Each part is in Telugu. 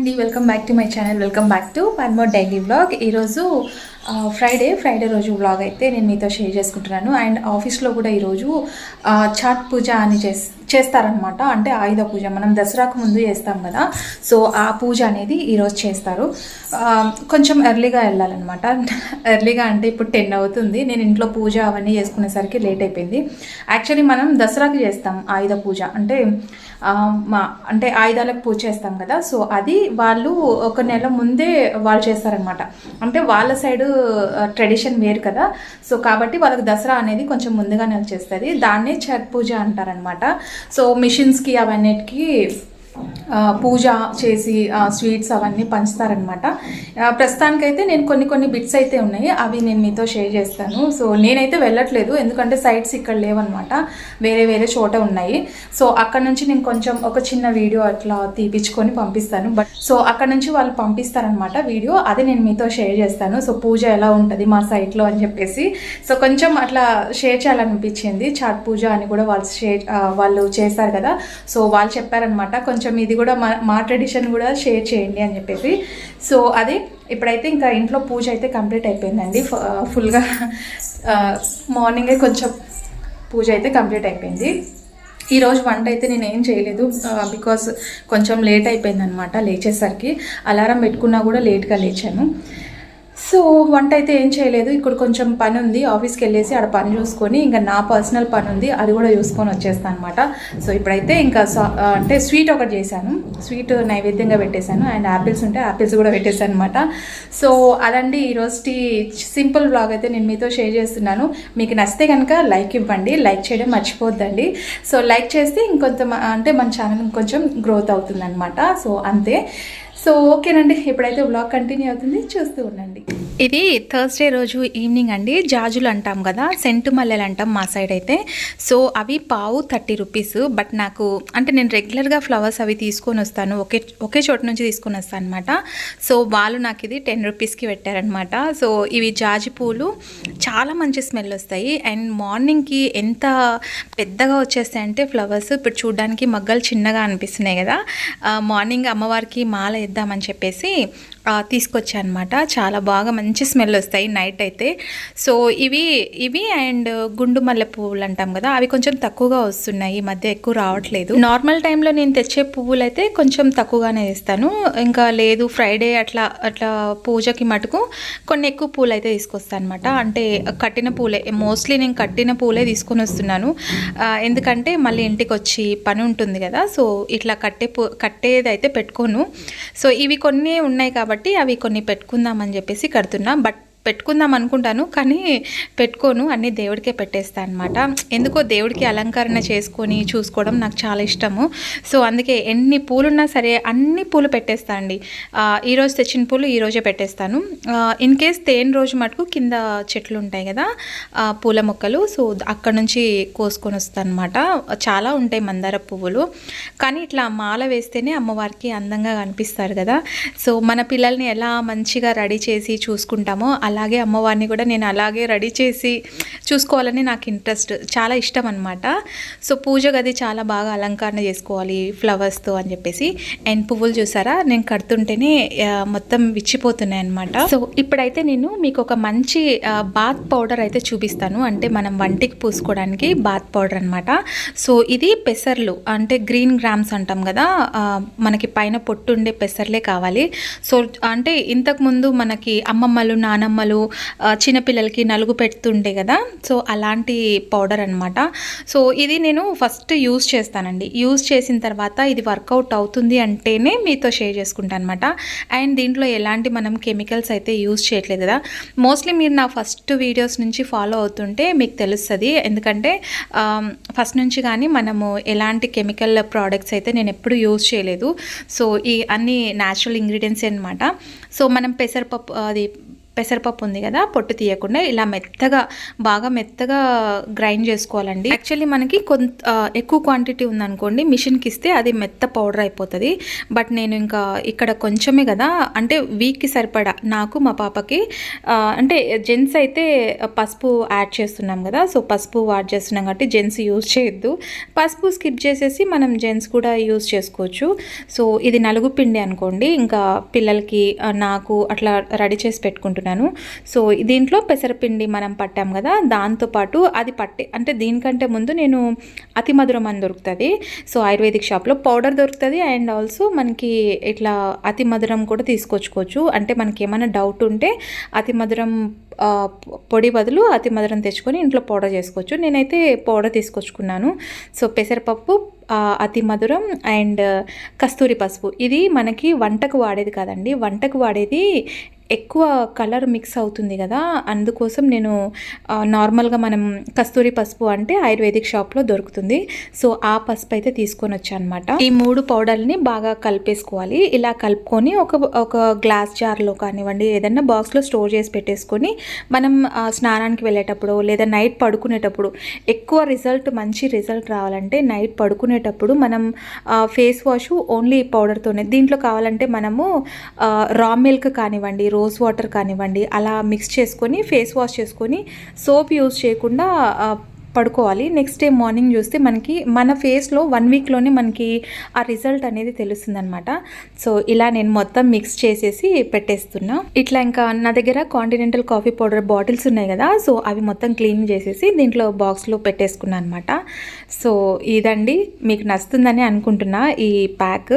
అండి welcome back to my channel welcome back to one more daily blog ఈరోజు ఫ్రైడే ఫ్రైడే రోజు వ్లాగ్ అయితే నేను మీతో షేర్ చేసుకుంటున్నాను. అండ్ ఆఫీస్లో కూడా ఈరోజు చాట్ ఛాట్ పూజ అని చేస్ చేస్తారనమాట అంటే ఆయుధ పూజ. మనం దసరాకు ముందు చేస్తాం కదా. సో ఆ పూజ అనేది ఈరోజు చేస్తారు. కొంచెం ఎర్లీగా వెళ్ళాలన్నమాట. ఎర్లీగా అంటే ఇప్పుడు టెన్ అవుతుంది. నేను ఇంట్లో పూజ అవన్నీ చేసుకునేసరికి లేట్ అయిపోయింది. యాక్చువల్లీ మనం దసరాకి చేస్తాం ఆయుధ పూజ. అంటే మా అంటే ఆయుధాలకు పూజ చేస్తాం కదా. సో అది వాళ్ళు ఒక నెల ముందే వాళ్ళు చేస్తారనమాట అంటే వాళ్ళ సైడ్ ట్రెడిషన్ వేరు కదా. సో కాబట్టి వాళ్ళకి దసరా అనేది కొంచెం ముందుగానే వచ్చేస్తుంది. దాన్నే ఛట్ పూజ అంటారనమాట సో మిషన్స్కి అవన్నిటికీ పూజ చేసి స్వీట్స్ అవన్నీ పంచుతారనమాట ప్రస్తుతానికైతే నేను కొన్ని కొన్ని బిట్స్ అయితే ఉన్నాయి. అవి నేను మీతో షేర్ చేస్తాను. సో నేనైతే వెళ్ళట్లేదు. ఎందుకంటే సైట్స్ ఇక్కడ లేవన్నమాట. వేరే వేరే చోట ఉన్నాయి. సో అక్కడ నుంచి నేను కొంచెం ఒక చిన్న వీడియో అట్లా తీపించుకొని పంపిస్తాను. బట్ సో అక్కడ నుంచి వాళ్ళు పంపిస్తారనమాట వీడియో అది నేను మీతో షేర్ చేస్తాను. సో పూజ ఎలా ఉంటుంది మా సైట్లో అని చెప్పేసి. సో కొంచెం అట్లా షేర్ చేయాలనిపించింది. చాట్ పూజ అని కూడా వాళ్ళు షేర్ వాళ్ళు చేస్తారు కదా. సో వాళ్ళు చెప్పారనమాట కొంచెం ఇది కూడా మా మా ట్రెడిషన్ కూడా షేర్ చేయండి అని చెప్పేసి. సో అది ఇప్పుడైతే ఇంకా ఇంట్లో పూజ అయితే కంప్లీట్ అయిపోయిందండి. ఫుల్గా మార్నింగే కొంచెం పూజ అయితే కంప్లీట్ అయిపోయింది. ఈరోజు వంట అయితే నేను ఏం చేయలేదు బికాస్ కొంచెం లేట్ అయిపోయింది అనమాట లేచేసరికి. అలారం పెట్టుకున్నా కూడా లేట్గా లేచాను. సో వంట అయితే ఏం చేయలేదు. ఇక్కడ కొంచెం పని ఉంది ఆఫీస్కి వెళ్ళేసి ఆడ పని చూసుకొని ఇంకా నా పర్సనల్ పని ఉంది అది కూడా చూసుకొని వచ్చేస్తాను అనమాట సో ఇప్పుడైతే ఇంకా అంటే స్వీట్ ఒకటి చేశాను. స్వీట్ నైవేద్యంగా పెట్టేశాను. అండ్ యాపిల్స్ ఉంటే యాపిల్స్ కూడా పెట్టేశాను అనమాట సో అదండి ఈరోజు సింపుల్ బ్లాగ్ అయితే నేను మీతో షేర్ చేస్తున్నాను. మీకు నచ్చితే కనుక లైక్ ఇవ్వండి. లైక్ చేయడం మర్చిపోద్దండి. సో లైక్ చేస్తే ఇంకొంత అంటే మన ఛానల్ ఇంకొంచెం గ్రోత్ అవుతుంది అనమాట సో అంతే. సో ఓకేనండి ఇప్పుడైతే బ్లాగ్ కంటిన్యూ అవుతుంది. చూస్తూ ఉండండి. ఇది థర్స్డే రోజు ఈవినింగ్ అండి. జాజులు అంటాం కదా సెంటు మల్లెలు అంటాం మా సైడ్ అయితే. సో అవి పావు థర్టీ రూపీస్ బట్ నాకు అంటే నేను రెగ్యులర్గా ఫ్లవర్స్ అవి తీసుకొని వస్తాను. ఒకే ఒకే చోట నుంచి తీసుకొని వస్తాను అనమాట సో వాళ్ళు నాకు ఇది టెన్ రూపీస్కి పెట్టారనమాట సో ఇవి జాజి పూలు చాలా మంచి స్మెల్ వస్తాయి. అండ్ మార్నింగ్కి ఎంత పెద్దగా వచ్చేస్తాయంటే ఫ్లవర్స్ ఇప్పుడు చూడడానికి మగ్గలు చిన్నగా అనిపిస్తున్నాయి కదా. మార్నింగ్ అమ్మవారికి మాల చేద్దామని చెప్పేసి తీసుకొచ్చానమాట. తీసుకొచ్చా అనమాట చాలా బాగా మంచి స్మెల్ వస్తాయి నైట్ అయితే. సో ఇవి ఇవి అండ్ గుండు మల్లె పువ్వులు అంటాం కదా అవి కొంచెం తక్కువగా వస్తున్నాయి ఈ మధ్య ఎక్కువ రావట్లేదు. నార్మల్ టైంలో నేను తెచ్చే పువ్వులు అయితే కొంచెం తక్కువగానే ఇస్తాను ఇంకా లేదు ఫ్రైడే అట్లా అట్లా పూజకి మటుకు కొన్ని ఎక్కువ పూలు అయితే తీసుకొస్తాను అనమాట అంటే కట్టిన పూలే మోస్ట్లీ నేను కట్టిన పూలే తీసుకొని వస్తున్నాను. ఎందుకంటే మళ్ళీ ఇంటికి వచ్చి పని ఉంటుంది కదా సో ఇట్లా కట్టే పూ కట్టేది అయితే పెట్టుకోను. సో ఇవి కొన్ని ఉన్నాయి కాబట్టి కాబట్టి అవి కొన్ని పెట్టుకుందామని చెప్పేసి కడుతున్నా. బట్ పెట్టుకుందాం అనుకుంటాను కానీ పెట్టుకోను అన్నీ దేవుడికే పెట్టేస్తాను అనమాట ఎందుకో దేవుడికి అలంకరణ చేసుకొని చూసుకోవడం నాకు చాలా ఇష్టము. సో అందుకే ఎన్ని పూలున్నా సరే అన్ని పూలు పెట్టేస్తా అండి. ఈరోజు తెచ్చిన పూలు ఈరోజే పెట్టేస్తాను. ఇన్ కేస్ తేని రోజు మటుకు కింద చెట్లు ఉంటాయి కదా పూల మొక్కలు సో అక్కడ నుంచి కోసుకొని వస్తాను అనమాట చాలా ఉంటాయి మందార పువ్వులు. కానీ ఇట్లా మాల వేస్తేనే అమ్మవారికి అందంగా కనిపిస్తారు కదా. సో మన పిల్లల్ని ఎలా మంచిగా రెడీ చేసి చూసుకుంటామో అలాగే అమ్మవారిని కూడా నేను అలాగే రెడీ చేసి చూసుకోవాలని నాకు ఇంట్రెస్ట్ చాలా ఇష్టం అనమాట సో పూజ గది చాలా బాగా అలంకరణ చేసుకోవాలి ఫ్లవర్స్తో అని చెప్పేసి. అండ్ పువ్వులు చూసారా? నేను కడుతుంటేనే మొత్తం విచ్చిపోతున్నాయి అనమాట సో ఇప్పుడైతే నేను మీకు ఒక మంచి బాత్ పౌడర్ అయితే చూపిస్తాను. అంటే మనం వంటికి పూసుకోవడానికి బాత్ పౌడర్ అనమాట సో ఇది పెసర్లు అంటే గ్రీన్ గ్రామ్స్ అంటాం కదా మనకి పైన పొట్టు ఉండే పెసర్లే కావాలి. సో అంటే ఇంతకుముందు మనకి అమ్మమ్మలు నానమ్మ బొమ్మలు చిన్నపిల్లలకి నలుగు పెడుతుండే కదా. సో అలాంటి పౌడర్ అనమాట సో ఇది నేను ఫస్ట్ యూస్ చేస్తానండి. యూస్ చేసిన తర్వాత ఇది వర్కౌట్ అవుతుంది అంటేనే మీతో షేర్ చేసుకుంటాను అనమాట అండ్ దీంట్లో ఎలాంటి మనం కెమికల్స్ అయితే యూస్ చేయట్లేదు కదా. మోస్ట్లీ మీరు నా ఫస్ట్ వీడియోస్ నుంచి ఫాలో అవుతుంటే మీకు తెలుస్తుంది. ఎందుకంటే ఫస్ట్ నుంచి కానీ మనము ఎలాంటి కెమికల్ ప్రోడక్ట్స్ అయితే నేను ఎప్పుడు యూజ్ చేయలేదు. సో ఈ అన్ని న్యాచురల్ ఇంగ్రీడియంట్స్ అనమాట సో మనం పెసరపప్పు అది పెసరపప్పు ఉంది కదా పొట్టు తీయకుండా ఇలా మెత్తగా బాగా మెత్తగా గ్రైండ్ చేసుకోవాలండి. యాక్చువల్లీ మనకి కొంత ఎక్కువ క్వాంటిటీ ఉందనుకోండి మిషన్కి ఇస్తే అది మెత్త పౌడర్ అయిపోతుంది. బట్ నేను ఇంకా ఇక్కడ కొంచెమే కదా అంటే వీక్కి సరిపడా నాకు మా పాపకి అంటే జెంట్స్ అయితే పసుపు యాడ్ చేస్తున్నాం కదా సో పసుపు యాడ్ చేస్తున్నాం కాబట్టి జెంట్స్ యూజ్ చేయొద్దు. పసుపు స్కిప్ చేసేసి మనం జెంట్స్ కూడా యూజ్ చేసుకోవచ్చు. సో ఇది నలుగు పిండి అనుకోండి ఇంకా పిల్లలకి నాకు అట్లా రెడీ చేసి పెట్టుకుంటున్నాను. సో దీంట్లో పెసరపిండి మనం పట్టాం కదా దాంతోపాటు అది పట్టే అంటే దీనికంటే ముందు నేను అతి మధురం అని దొరుకుతుంది. సో ఆయుర్వేదిక్ షాప్లో పౌడర్ దొరుకుతుంది. అండ్ ఆల్సో మనకి ఇట్లా అతి మధురం కూడా తీసుకొచ్చుకోవచ్చు అంటే మనకి ఏమైనా డౌట్ ఉంటే అతి మధురం పొడి బదులు అతి మధురం తెచ్చుకొని ఇంట్లో పౌడర్ చేసుకోవచ్చు. నేనైతే పౌడర్ తీసుకొచ్చుకున్నాను. సో పెసరపప్పు అతి మధురం అండ్ కస్తూరి పసుపు. ఇది మనకి వంటకు వాడేది కాదండి. వంటకు వాడేది ఎక్కువ కలర్ మిక్స్ అవుతుంది కదా అందుకోసం నేను నార్మల్గా మనం కస్తూరి పసుపు అంటే ఆయుర్వేదిక్ షాప్లో దొరుకుతుంది. సో ఆ పసుపు అయితే తీసుకొని వచ్చాను అనమాట ఈ మూడు పౌడర్ని బాగా కలిపేసుకోవాలి. ఇలా కలుపుకొని ఒక ఒక గ్లాస్ జార్లో కానివ్వండి ఏదైనా బాక్స్లో స్టోర్ చేసి పెట్టేసుకొని మనం స్నానానికి వెళ్ళేటప్పుడు లేదా నైట్ పడుకునేటప్పుడు ఎక్కువ రిజల్ట్ మంచి రిజల్ట్ రావాలంటే నైట్ పడుకునేటప్పుడు మనం ఫేస్ వాష్ ఓన్లీ పౌడర్తోనే. దీంట్లో కావాలంటే మనము రా మిల్క్ కానివ్వండి రోజ్ వాటర్ కానివ్వండి అలా మిక్స్ చేసుకొని ఫేస్ వాష్ చేసుకొని సోప్ యూజ్ చేయకుండా పడుకోవాలి. నెక్స్ట్ డే మార్నింగ్ చూస్తే మనకి మన ఫేస్లో వన్ వీక్లోనే మనకి ఆ రిజల్ట్ అనేది తెలుస్తుందనమాట సో ఇలా నేను మొత్తం మిక్స్ చేసేసి పెట్టేస్తున్నా. ఇట్లా ఇంకా నా దగ్గర కాంటినెంటల్ కాఫీ పౌడర్ బాటిల్స్ ఉన్నాయి కదా సో అవి మొత్తం క్లీన్ చేసేసి దీంట్లో బాక్స్లో పెట్టేసుకున్నాను అనమాట సో ఇదండి మీకు నచ్చుతుందని అనుకుంటున్నా ఈ ప్యాక్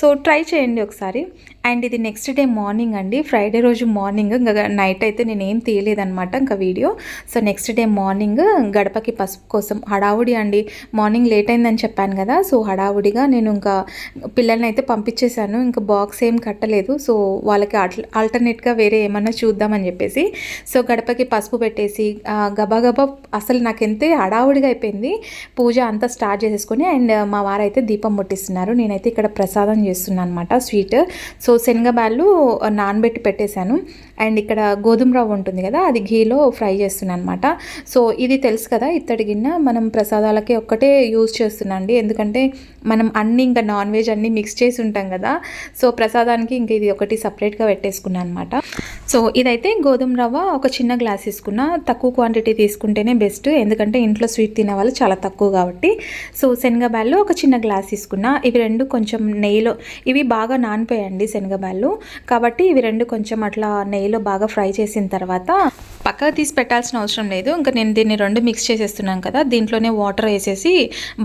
సో ట్రై చేయండి ఒకసారి. అండ్ ఇది నెక్స్ట్ డే మార్నింగ్ అండి. ఫ్రైడే రోజు మార్నింగ్. ఇంకా నైట్ అయితే నేను ఏం తీయలేదనమాట ఇంకా video. So next day morning గడపకి పసుపు కోసం హడావుడి అండి. మార్నింగ్ లేట్ అయిందని చెప్పాను కదా. సో హడావుడిగా నేను ఇంకా పిల్లల్ని అయితే పంపించేశాను. ఇంకా బాక్స్ ఏం కట్టలేదు. సో వాళ్ళకి ఆల్టర్నేట్గా వేరే ఏమన్నా చూద్దామని చెప్పేసి. సో గడపకి పసుపు పెట్టేసి గబాగబా అసలు నాకెంతే హడావుడిగా అయిపోయింది. పూజ అంతా స్టార్ట్ చేసేసుకొని అండ్ మా వారైతే దీపం ముట్టిస్తున్నారు. నేనైతే ఇక్కడ ప్రసాదం చేస్తున్నాను అనమాట స్వీట్. సో శనగబాళ్ళు నానబెట్టి పెట్టేశాను. అండ్ ఇక్కడ గోధుమ రవ్వ ఉంటుంది కదా అది ఘీలో ఫ్రై చేస్తున్నాను అనమాట సో ఇది తెలుసు కదా ఇత్తడి గిన్నె. మనం ప్రసాదాలకి ఒక్కటే యూజ్ చేస్తున్నాండి ఎందుకంటే మనం అన్ని ఇంకా నాన్ వెజ్ అన్నీ మిక్స్ చేసి ఉంటాం కదా. సో ప్రసాదానికి ఇంకా ఇది ఒకటి సపరేట్గా పెట్టేసుకున్నాను అనమాట సో ఇదైతే గోధుమ రవ్వ ఒక చిన్న గ్లాస్ తీసుకున్న. తక్కువ క్వాంటిటీ తీసుకుంటేనే బెస్ట్ ఎందుకంటే ఇంట్లో స్వీట్ తినే వాళ్ళు చాలా తక్కువ కాబట్టి. సో శనగబాళ్ళు ఒక చిన్న గ్లాస్ తీసుకున్న. ఇవి రెండు కొంచెం నెయ్యిలో ఇవి బాగా నానిపోయాయండి శనగబాళ్ళు కాబట్టి ఇవి రెండు కొంచెం అట్లా నెయ్యిలో బాగా ఫ్రై చేసిన తర్వాత పక్కకు తీసి పెట్టాల్సిన అవసరం లేదు. ఇంకా నేను దీన్ని రెండు మిక్స్ చేసేస్తున్నాను కదా దీంట్లోనే వాటర్ వేసేసి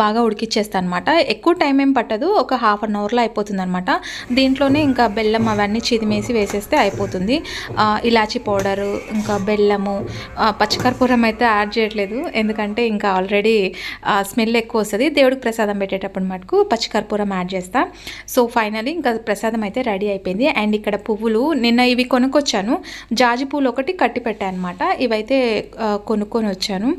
బాగా ఉడికిచ్చేస్తాను అనమాట ఎక్కువ టైం ఏం పట్టదు ఒక హాఫ్ అన్ అవర్లో అయిపోతుంది అనమాట దీంట్లోనే ఇంకా బెల్లం అవన్నీ చిదిమేసి వేసేస్తే అయిపోతుంది. ఇలాచి పౌడరు ఇంకా బెల్లము పచ్చకర్పూరం అయితే యాడ్ చేయట్లేదు. ఎందుకంటే ఇంకా ఆల్రెడీ స్మెల్ ఎక్కువ వస్తుంది. దేవుడికి ప్రసాదం పెట్టేటప్పుడు మటుకు పచ్చకర్పూరం యాడ్ చేస్తా. సో ఫైనలీ ఇంకా ప్రసాదం అయితే రెడీ అయిపోయింది. అండ్ ఇక్కడ పువ్వులు నిన్న ఇవి కొనుక్కొచ్చాను. జాజి పూలు ఒకటి కట్టి పెట్టాను అనమాట ఇవైతే కొనుక్కొని వచ్చాను.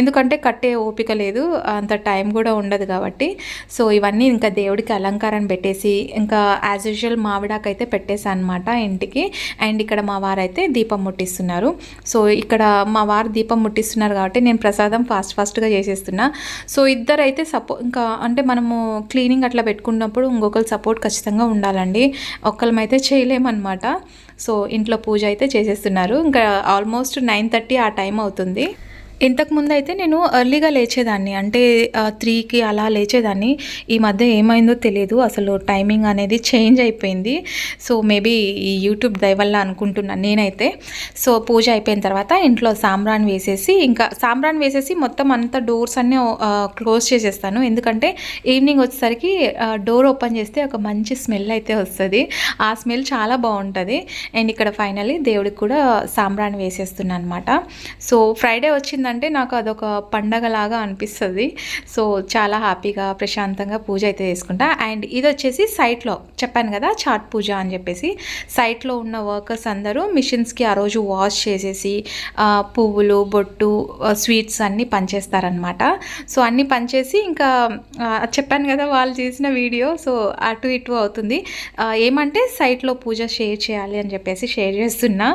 ఎందుకంటే కట్టే ఓపిక లేదు. అంత టైం కూడా ఉండదు కాబట్టి. సో ఇవన్నీ ఇంకా దేవుడికి అలంకారం పెట్టేసి ఇంకా యాజ్ యూజువల్ మావిడాకైతే అయితే పెట్టేశాను అనమాట ఇంటికి. అండ్ ఇక్కడ మా వారు అయితే దీపం ముట్టిస్తున్నారు. సో ఇక్కడ మా వారు దీపం ముట్టిస్తున్నారు కాబట్టి నేను ప్రసాదం ఫాస్ట్ ఫాస్ట్గా చేసేస్తున్నా. సో ఇద్దరైతే సపో ఇంకా అంటే మనము క్లీనింగ్ అట్లా పెట్టుకున్నప్పుడు ఇంకొకరు సపోర్ట్ ఖచ్చితంగా ఉండాలండి. ఒక్కళ్ళమైతే చేయలేమన్నమాట. సో ఇంట్లో పూజ అయితే చేసేస్తున్నారు. ఇంకా ఆల్మోస్ట్ నైన్ థర్టీ ఆ టైం అవుతుంది. ఇంతకు ముందు అయితే నేను ఎర్లీగా లేచేదాన్ని. అంటే త్రీకి అలా లేచేదాన్ని. ఈ మధ్య ఏమైందో తెలియదు. అసలు టైమింగ్ అనేది చేంజ్ అయిపోయింది. సో మేబీ ఈ యూట్యూబ్ దయ వల్ల అనుకుంటున్నాను నేనైతే. సో పూజ అయిపోయిన తర్వాత ఇంట్లో సాంబ్రాన్ వేసేసి ఇంకా సాంబ్రాన్ వేసేసి మొత్తం అంతా డోర్స్ అన్నీ క్లోజ్ చేసేస్తాను. ఎందుకంటే ఈవినింగ్ వచ్చేసరికి డోర్ ఓపెన్ చేస్తే ఒక మంచి స్మెల్ అయితే వస్తుంది. ఆ స్మెల్ చాలా బాగుంటుంది. అండ్ ఇక్కడ ఫైనల్లీ దేవుడికి కూడా సాంబ్రాన్ వేసేస్తున్నాను అనమాట సో ఫ్రైడే వచ్చింది వచ్చిందంటే నాకు అదొక పండగలాగా అనిపిస్తుంది. సో చాలా హ్యాపీగా ప్రశాంతంగా పూజ అయితే చేసుకుంటా. అండ్ ఇది వచ్చేసి సైట్లో చెప్పాను కదా చాట్ పూజ అని చెప్పేసి. సైట్లో ఉన్న వర్కర్స్ అందరూ మిషన్స్కి ఆ రోజు వాష్ చేసేసి పువ్వులు బొట్టు స్వీట్స్ అన్నీ పనిచేస్తారనమాట సో అన్నీ పంచేసి ఇంకా చెప్పాను కదా వాళ్ళు చేసిన వీడియో. సో అటు ఇటు అవుతుంది. ఏమంటే సైట్లో పూజ షేర్ చేయాలి అని చెప్పేసి షేర్ చేస్తున్నా.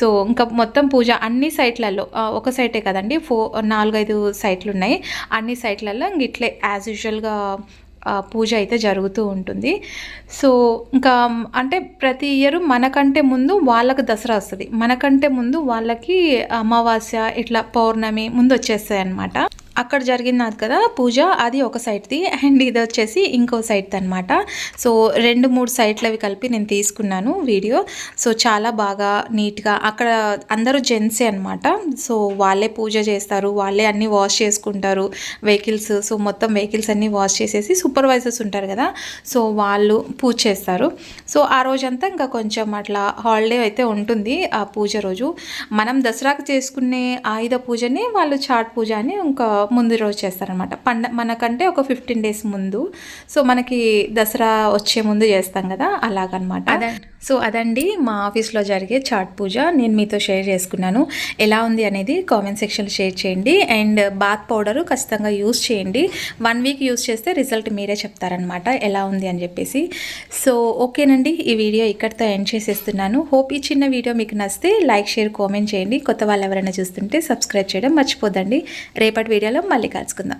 సో ఇంకా మొత్తం పూజ అన్ని సైట్లలో ఒక సైటే కదండి. ఫో నాలుగైదు సైట్లు ఉన్నాయి అన్ని సైట్లలో ఇంక ఇట్లే యాజ్ యూజువల్గా పూజ అయితే జరుగుతూ ఉంటుంది. సో ఇంకా అంటే ప్రతి ఇయర్ మనకంటే ముందు వాళ్ళకి దసరా వస్తుంది. మనకంటే ముందు వాళ్ళకి అమావాస్య ఇట్లా పౌర్ణమి ముందు వచ్చేస్తాయి అనమాట అక్కడ జరిగినది కదా పూజ అది ఒక సైడ్ది అండ్ ఇది వచ్చేసి ఇంకో సైడ్ది అనమాట సో రెండు మూడు సైట్లవి కలిపి నేను తీసుకున్నాను వీడియో. సో చాలా బాగా నీట్గా అక్కడ అందరూ జెంట్సే అనమాట సో వాళ్ళే పూజ చేస్తారు వాళ్ళే అన్నీ వాష్ చేసుకుంటారు వెహికల్స్ సో మొత్తం వెహికల్స్ అన్నీ వాష్ చేసేసి సూపర్వైజర్స్ ఉంటారు కదా సో వాళ్ళు పూజ చేస్తారు. సో ఆ రోజంతా ఇంకా కొంచెం అట్లా హాలిడే అయితే ఉంటుంది ఆ పూజ రోజు. మనం దసరాకు చేసుకునే ఆయుధ పూజని వాళ్ళు చాట్ పూజ అని ఇంకా ముందు రోజు చేస్తారనమాట పండ మనకంటే ఒక ఫిఫ్టీన్ డేస్ ముందు. సో మనకి దసరా వచ్చే ముందు చేస్తాం కదా అలాగనమాట సో అదండి మా ఆఫీస్లో జరిగే చాట్ పూజ. నేను మీతో షేర్ చేసుకున్నాను. ఎలా ఉంది అనేది కామెంట్ సెక్షన్లో షేర్ చేయండి. అండ్ బాత్ పౌడర్ ఖచ్చితంగా యూస్ చేయండి. వన్ వీక్ యూస్ చేస్తే రిజల్ట్ మీరే చెప్తారనమాట ఎలా ఉంది అని చెప్పేసి. సో ఓకేనండి. ఈ వీడియో ఇక్కడితో ఎండ్ చేసేస్తున్నాను. హోప్ ఈ చిన్న వీడియో మీకు నచ్చితే లైక్ షేర్ కామెంట్ చేయండి. కొత్త వాళ్ళు ఎవరైనా చూస్తుంటే సబ్స్క్రైబ్ చేయడం మర్చిపోద్దండి. రేపటి వీడియోలో మళ్ళీ కలుసుకుందాం.